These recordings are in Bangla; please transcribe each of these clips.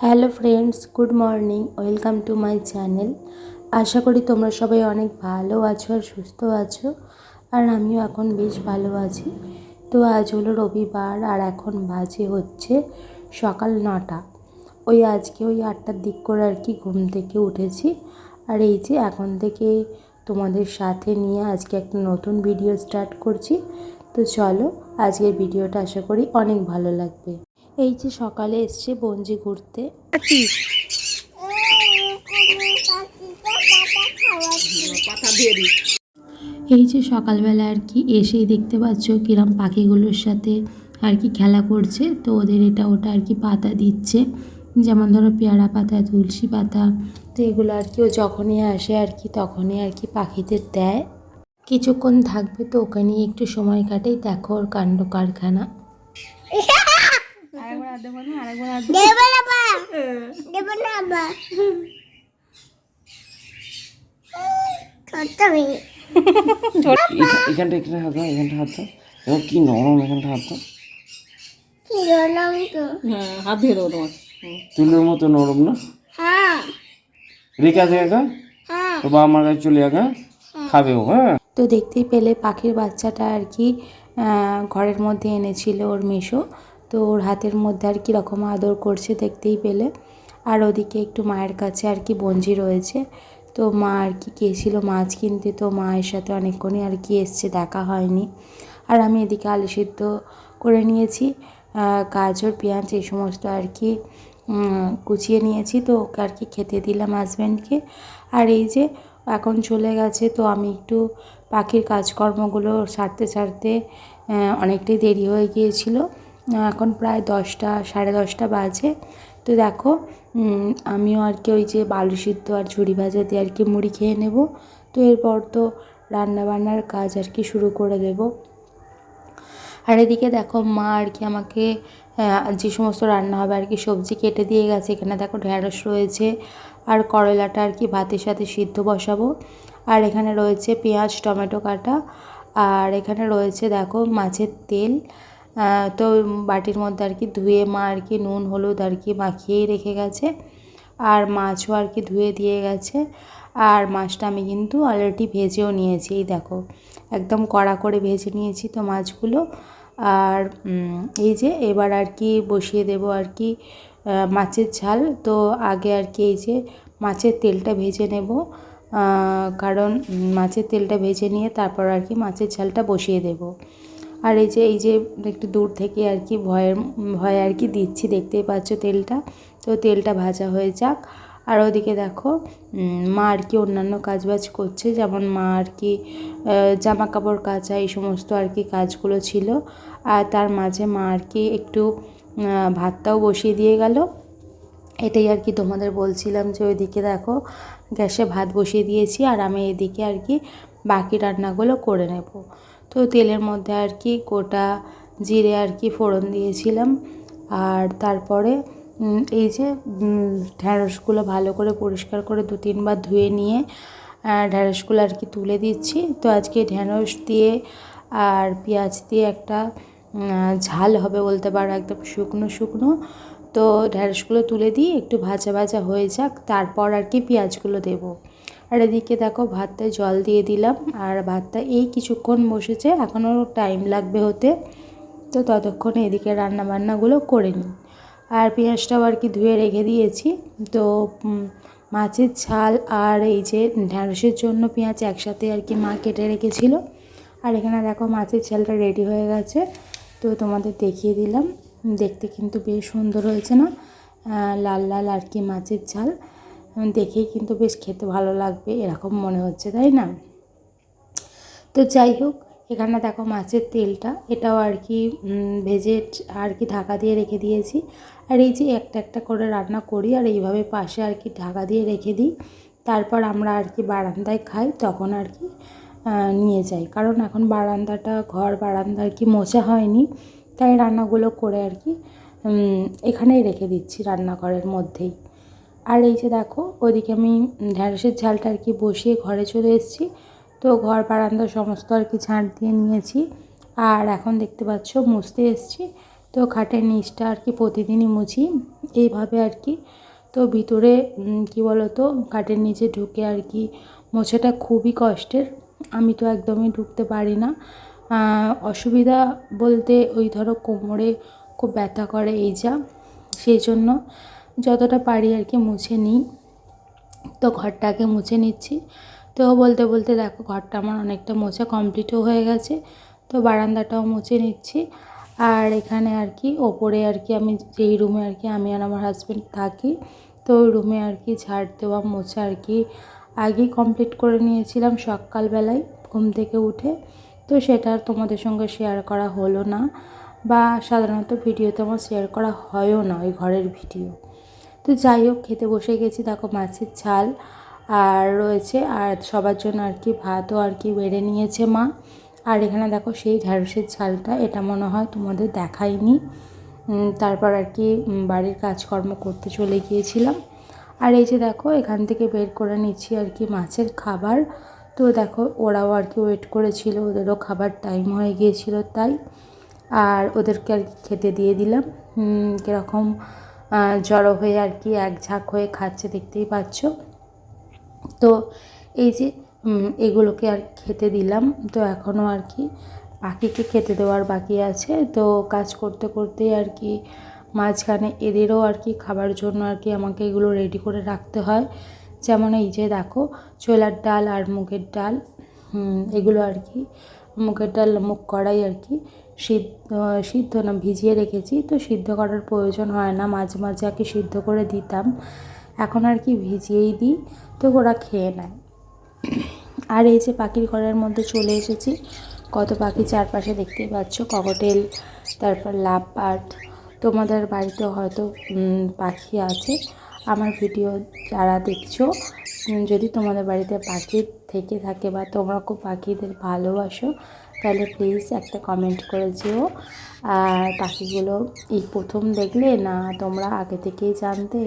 Hello friends, good morning, welcome to my channel. আশা করি তোমরা সবাই অনেক ভালো আছো আর সুস্থ আছো, আর আমিও এখন বেশ ভালো আছি। তো আজ হলো রবিবার আর এখন বাজে হচ্ছে সকাল নটা। ওই আজকে ওই আটটার দিক করে আর কি ঘুম থেকে উঠেছি। আর এই যে এখন থেকে তোমাদের সাথে নিয়ে আজকে একটা নতুন ভিডিও স্টার্ট করছি। তো চলো আজকের ভিডিওটা আশা করি অনেক ভালো লাগবে। এই যে সকালে এসছে বঞ্জি ঘুরতে। এই যে সকালবেলা আর কি এসেই দেখতে পাচ্ছ কিরম পাখিগুলোর সাথে আর কি খেলা করছে। তো ওদের এটা ওটা আর কি পাতা দিচ্ছে। যেমন ধরো পেয়ারা পাতা তুলসী পাতা তো এগুলো আর কি ও যখনই আসে আর কি তখনই আর কি পাখিদের দেয়। কিছুক্ষণ থাকবে তো ওখানেই একটু সময় কাটেই দেখো ওর কাণ্ড কারখানা। আরেকবার হাত দেবো না আরেকবার হাত দেবো না বা দেবো না বা। ছোট্ট মেয়ে এখা- এখানটা এখানে হাত দাও এখানটা হাত দাও। দেখো কি নরম এখানটা হাত দাও। কি বললাম তো। হ্যাঁ হাত দিয়ে দেবো তোমার। তুলোর মতো নরম না? হ্যাঁ। রেখে আছে একা? হ্যাঁ। তো বাবা মার কাছে চলে একা? খাবে ও হ্যাঁ? তো দেখতেই পেলে পাখির বাচ্চাটা আর কি আহ, ঘরের মধ্যে এনেছিল ওর মেশো। তো ওর হাতের মধ্যে আর কি রকম আদর করছে দেখতেই পেলে। আর ওদিকে একটু মায়ের কাছে আর কি বঞ্জি রয়েছে। তো মা আর কি গিয়েছিল মাছ কিনতে, তো মায়ের সাথে অনেকক্ষণই আর কি এসছে, দেখা হয়নি। আর আমি এদিকে আলু সিদ্ধ করে নিয়েছি গাজর, পেঁয়াজ এই সমস্ত আর কি কুচিয়ে নিয়েছি। তো ওকে আর কি খেতে দিলাম হাজব্যান্ডকে। আর এই যে এখন চলে গেছে, তো আমি একটু পাখির কাজকর্মগুলো সারতে সারতে অনেকটাই দেরি হয়ে গিয়েছিল। এখন প্রায় দশটা, সাড়ে দশটা বাজে। তো দেখো আমিও আর কি ওই যে বালু সিদ্ধ আর ঝুড়ি ভাজা দিয়ে আর কি মুড়ি খেয়ে নেব। তো এরপর তো রান্না বান্নার কাজ আর কি শুরু করে দেবো। আর এদিকে দেখো, মা আর কি আমাকে যে সমস্ত রান্না হবে আর কি সবজি কেটে দিয়ে গেছে। এখানে দেখো ঢ্যাঁড়স রয়েছে আর করলাটা আর কি ভাতের সাথে সিদ্ধ বসাবো। আর এখানে রয়েছে পেঁয়াজ, টমেটো কাটা। আর এখানে রয়েছে দেখো মাছের তেল। তো বাটির মধ্যে আর কি ধুয়ে মা আর কি নুন, হলুদ আর কি মাখিয়েই রেখে গেছে। আর মাছও আর কি ধুয়ে দিয়ে গেছে। আর মাছটা আমি কিন্তু অলরেডি ভেজেও নিয়েছি, এই দেখো। একদম কড়া করে ভেজে নিয়েছি তো মাছগুলো। আর এই যে এবার আর কি বসিয়ে দেব আর কি মাছের ঝাল। তো আগে আর কি এই যে মাছের তেলটা ভেজে নেব। কারণ মাছের তেলটা ভেজে নিয়ে তারপর আর কি মাছের ঝালটা বসিয়ে দেব। আর এই যে এই যে একটু দূর থেকে আর কি ভয়ের, ভয়ে আর কি দিচ্ছি, দেখতেই পাচ্ছ তেলটা। তো তেলটা ভাজা হয়ে যাক। আর ওদিকে দেখো মা আর কি অন্যান্য কাজবাজ করছে। যেমন মা আর কি জামা কাপড় কাচা, এই সমস্ত আর কি কাজগুলো ছিল। আর তার মাঝে মা আর কি একটু ভাতটাও বসিয়ে দিয়ে গেল। এটাই আর কি তোমাদের বলছিলাম যে ওইদিকে দেখো, গ্যাসে ভাত বসিয়ে দিয়েছি। আর আমি এদিকে আর কি বাকি রান্নাগুলো করে নেব। তো তেলের মধ্যে আর কি গোটা জিরে আর কি ফোড়ন দিয়েছিলাম। আর তারপরে এই যে ঢ্যাঁড়সগুলো ভালো করে পরিষ্কার করে দু তিনবার ধুয়ে নিয়ে ঢ্যাঁড়সগুলো আর কি তুলে দিচ্ছি। তো আজকে ঢ্যাঁড়স দিয়ে আর পেঁয়াজ দিয়ে একটা ঝাল হবে বলতে পারো, একদম শুকনো শুকনো। তো ঢ্যাঁড়সগুলো তুলে দিই একটু ভাজা ভাজা হয়ে যাক, তারপর আর কি পেঁয়াজগুলো দেবো। আর এদিকে দেখো ভাতটায় জল দিয়ে দিলাম, আর ভাতটা এই কিছুক্ষণ বসেছে, এখনও টাইম লাগবে হতে। তো ততক্ষণে এদিকে রান্না বান্নাগুলো করে নিই। আর পেঁয়াজটাও আর কি ধুয়ে রেখে দিয়েছি। তো মাছের ঝাল আর এই যে ঢ্যাঁড়সের জন্য পেঁয়াজ একসাথে আর কি মা কেটে রেখেছিল। আর এখানে দেখো মাছের ঝালটা রেডি হয়ে গেছে। তো তোমাদের দেখিয়ে দিলাম। দেখতে কিন্তু বেশ সুন্দর হয়েছে না? লাল লাল আর কি মাছের ঝাল। দেখেই কিন্তু বেশ খেতে ভালো লাগবে, এরকম মনে হচ্ছে, তাই না? তো যাই হোক, এখানে দেখো মাছের তেলটা, এটাও আর কি ভেজে আর কি ঢাকা দিয়ে রেখে দিয়েছি। আর এই যে একটা একটা করে রান্না করি, আর এইভাবে পাশে আর কি ঢাকা দিয়ে রেখে দিই। তারপর আমরা আর কি বারান্দায় খাই, তখন আর কি নিয়ে যাই। কারণ এখন বারান্দাটা, ঘর বারান্দা আর কি মোছা হয়নি, তাই রান্নাগুলো করে আর কি এখানেই রেখে দিচ্ছি রান্নাঘরের মধ্যেই। আর এই যে দেখো ওদিকে আমি ঢ্যাঁড়সের ঝালটা আর কি বসিয়ে ঘরে চলে এসেছি। তো ঘর, বারান্দা সমস্ত আর কি ঝাঁট দিয়ে নিয়েছি। আর এখন দেখতে পাচ্ছ, মুছতে এসেছি। তো খাটের নিচটা আর কি প্রতিদিনই মুছি। এইভাবে আর কি। তো ভিতরে কি বলতো, খাটের নিচে ঢুকে আর কি মোছাটা খুবই কষ্টের। আমি তো একদমই ঢুকতে পারি না। অসুবিধা বলতে ওই ধরো কোমরে খুব ব্যথা করে এই যা। সেই জন্য যতটা পারি আর কি মুছে নিই। তো ঘরটাকে মুছে নিচ্ছি। তো বলতে বলতে দেখো ঘরটা আমার অনেকটা মোছা কমপ্লিটও হয়ে গেছে। তো বারান্দাটাও মুছে নিচ্ছি। আর এখানে আর কি ওপরে আর কি আমি যেই রুমে আর কি আমি আর আমার হাজব্যান্ড থাকি, তো ওই রুমে আর কি ঝাড় দেওয়া, মোছা আর কি আগেই কমপ্লিট করে নিয়েছিলাম সকালবেলায় ঘুম থেকে উঠে। তো সেটা আর তোমাদের সঙ্গে শেয়ার করা হলো না বা সাধারণত ভিডিওতে আমার শেয়ার করা হয়ও না ওই ঘরের ভিডিও তো যাই হোক, খেতে বসে গেছি, দেখো মাছের ঝাল আর রয়েছে, আর সবার জন্য আর কি ভাতও আর কি বেড়ে নিয়েছে মা। আর এখানে দেখো সেই ঢ্যাঁড়সের ঝালটা, এটা মনে হয় তোমাদের দেখাইনি। তারপর আর কি বাড়ির কাজকর্ম করতে চলে গিয়েছিলাম। আর এই যে দেখো, এখান থেকে বের করে নিচ্ছি আর কি মাছের খাবার। তো দেখো, ওরাও আর কি ওয়েট করেছিল, ওদেরও খাবার টাইম হয়ে গিয়েছিল তাই। আর ওদেরকে আর কি খেতে দিয়ে দিলাম। কীরকম জড়ো হয়ে আর কি এক ঝাঁক হয়ে খাচ্ছে, দেখতেই পাচ্ছ। তো এই যে এগুলোকে আর খেতে দিলাম। তো এখনও আর কি পাখিকে খেতে দেওয়ার বাকি আছে। তো কাজ করতে করতেই আর কি মাঝখানে এদেরও আর কি খাবার জন্য আর কি আমাকে এগুলো রেডি করে রাখতে হয়। যেমন এই যে, দেখো ছোলার ডাল আর মুগের ডাল এগুলো আর কি মুগের ডাল মুগ কড়াই আর কি। সিদ্ধ সিদ্ধ না, ভিজিয়ে রেখেছি। তো সিদ্ধ করার প্রয়োজন হয় না। মাঝে মাঝে কি সিদ্ধ করে দিতাম। এখন আর কি ভিজিয়েই দিই। তো ওরা খেয়ে নেয়। আর এই যে পাখির ঘরের মধ্যে চলে এসেছি। কত পাখি চারপাশে দেখতেই পাচ্ছ। ককটেল, তারপর লাভ পাট তোমাদের বাড়িতে হয়তো পাখি আছে। আমার ভিডিও যারা দেখছ যদি তোমাদের বাড়িতে পাখি থেকে থাকে বা তোমরা খুব পাখিদের ভালোবাসো, তাহলে প্লিজ একটা কমেন্ট করে যেও। আর পাখিগুলো এই প্রথম দেখলে না তোমরা আগে থেকেই জানতে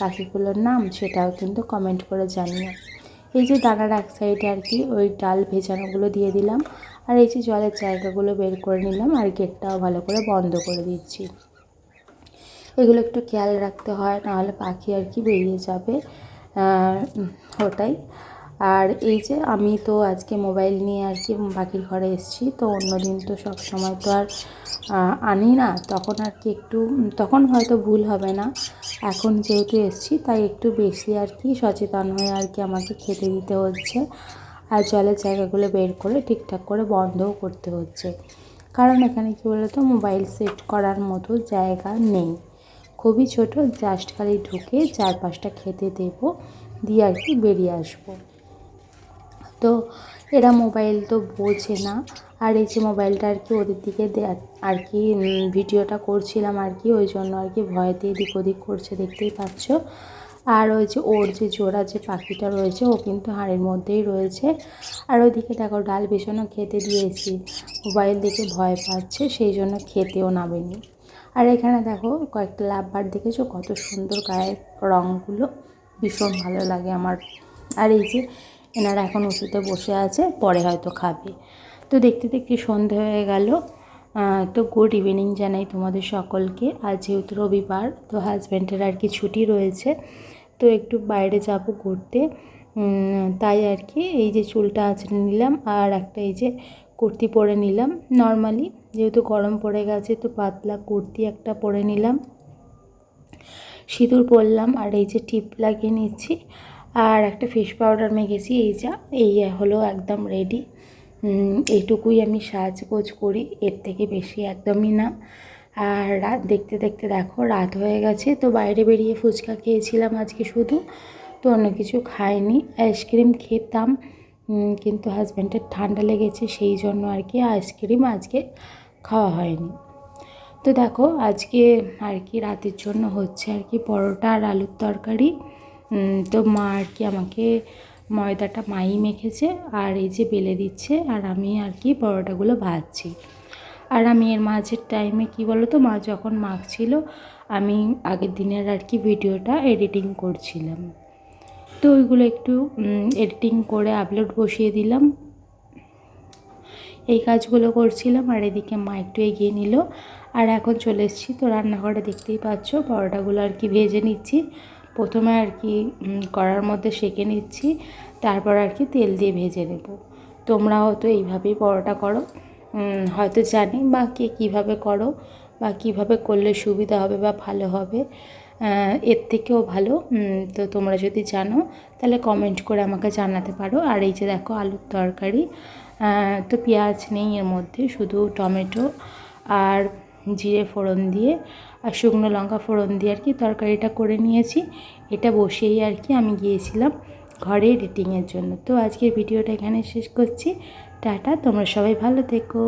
পাখিগুলোর নাম, সেটাও কিন্তু কমেন্ট করে জানিও। এই যে দানার এক সাইডে আর কি, ওই ডাল ভেজানোগুলো দিয়ে দিলাম। আর এই যে জলের জায়গাগুলো বের করে নিলাম, আর গেটটাও ভালো করে বন্ধ করে দিচ্ছি। এগুলো একটু খেয়াল রাখতে হয়, নাহলে পাখি আর কি বেরিয়ে যাবে। ওটাই। আর এই যে আমি তো আজকে মোবাইল নিয়ে আর কি পাখির ঘরে এসেছি, তো অন্যদিন তো সব সময় তো আর আনি না। তখন আর কি একটু, তখন হয়তো ভুল হবে না। এখন যেহেতু এসেছি, তাই একটু বেশি আর কি সচেতন হয়ে আর কি আমাকে খেতে দিতে হচ্ছে। আর জলের জায়গাগুলো বের করে ঠিকঠাক করে বন্ধও করতে হচ্ছে। কারণ এখানে কী বলতো, মোবাইল সেট করার মতো জায়গা নেই। খুবই ছোট, জাস্ট খালি ঢুকে চার পাঁচটা খেতে দেবো, দিয়ে আর কি বেরিয়ে আসব। তো এরা মোবাইল তো বোঝে না, আর এই যে মোবাইলটা আর কি ওদের দিকে আর কি ভিডিওটা করছিলাম আর কি, ওই জন্য আর কি ভয়তে এদিক ওদিক করছে, দেখতেই পাচ্ছ। আর ওই যে ওর যে জোড়া যে পাখিটা রয়েছে, ও কিন্তু হাড়ের মধ্যেই রয়েছে। আর ওইদিকে দেখো ডাল বেসনও খেতে দিয়েছি, মোবাইল দেখে ভয় পাচ্ছে, সেই জন্য খেতেও নামেনি। আর এখানে দেখো কয়েকটা লাভবার দেখেছ? কত সুন্দর গায়ের রঙগুলো ভীষণ ভালো লাগে আমার। আর এই যে এনারা এখন উঁচুতে বসে আছে, পরে হয়তো খাবে। তো দেখতে দেখতে সন্ধে হয়ে গেল। তো গুড ইভিনিং জানাই তোমাদের সকলকে। আজ যেহেতু রবিবার, তো হাজব্যান্ডের আর কি ছুটি রয়েছে, তো একটু বাইরে যাব ঘুরতে। তাই আর কি এই যে চুলটা আঁচড়ে নিলাম আর একটা এই যে কুর্তি পরে নিলাম। নর্মালি যেহেতু গরম পড়ে গেছে, তো পাতলা কুর্তি একটা পরে নিলাম। সিঁদুর পরলাম আর এই যে টিপ লাগিয়ে নিচ্ছি। আর একটা ফিশ পাউডার মেখেছি, এই যা, এই হলো একদম রেডি এইটুকুই আমি সাজ সাজগোজ করি, এর থেকে বেশি একদমই না। আর রাত, দেখতে দেখতে দেখো, রাত হয়ে গেছে, তো বাইরে বেরিয়ে ফুচকা খেয়েছিলাম আজকে শুধু, তো অন্য কিছু খাইনি। আইসক্রিম খেতাম কিন্তু হাজব্যান্ডের ঠান্ডা লেগেছে, সেই জন্য আর কি আইসক্রিম আজকে খাওয়া হয়নি। তো দেখো, আজকে আর কি রাতের জন্য হচ্ছে আর কি পরোটা আর আলুর তরকারি। তো মা আর কি আমাকে ময়দাটা মাই মেখেছে আর এই যে বেলে দিচ্ছে আর আমি আর কি পরোটাগুলো ভাজছি। আর আমি এর মাঝের টাইমে কি বলো তো মা যখন মাখছিল, আমি আগের দিনের আর কি ভিডিওটা এডিটিং করছিলাম। তো ওইগুলো একটু এডিটিং করে আপলোড বসিয়ে দিলাম। এই কাজগুলো করছিলাম আর এদিকে মা একটু এগিয়ে নিল। আর এখন চলে এসেছি তো রান্নাঘরে দেখতেই পাচ্ছ পরোটাগুলো আর কি ভেজে নিচ্ছি। প্রথমে আর কি করার মধ্যে সেঁকে নিচ্ছি, তারপর আর কি তেল দিয়ে ভেজে নেব। তোমরা হয়তো এইভাবেই পরোটা করো। হয়তো জানি বা কে কীভাবে করো বা কীভাবে করলে সুবিধা হবে বা ভালো হবে। এর থেকেও ভালো। তো তোমরা যদি জানো, তাহলে কমেন্ট করে আমাকে জানাতে পারো। আর এই যে দেখো আলুর তরকারি তো পেঁয়াজ নেই এর মধ্যে, শুধু টমেটো আর জিরে ফোড়ন দিয়ে আর শুকনো লঙ্কা ফোড়ন দিয়ে আর কি তরকারিটা করে নিয়েছি। এটা বসেই আর কি আমি গিয়েছিলাম ঘরে এডিটিংয়ের জন্য। তো আজকের ভিডিওটা এখানে শেষ করছি। টাটা, তোমরা সবাই ভালো থেকো।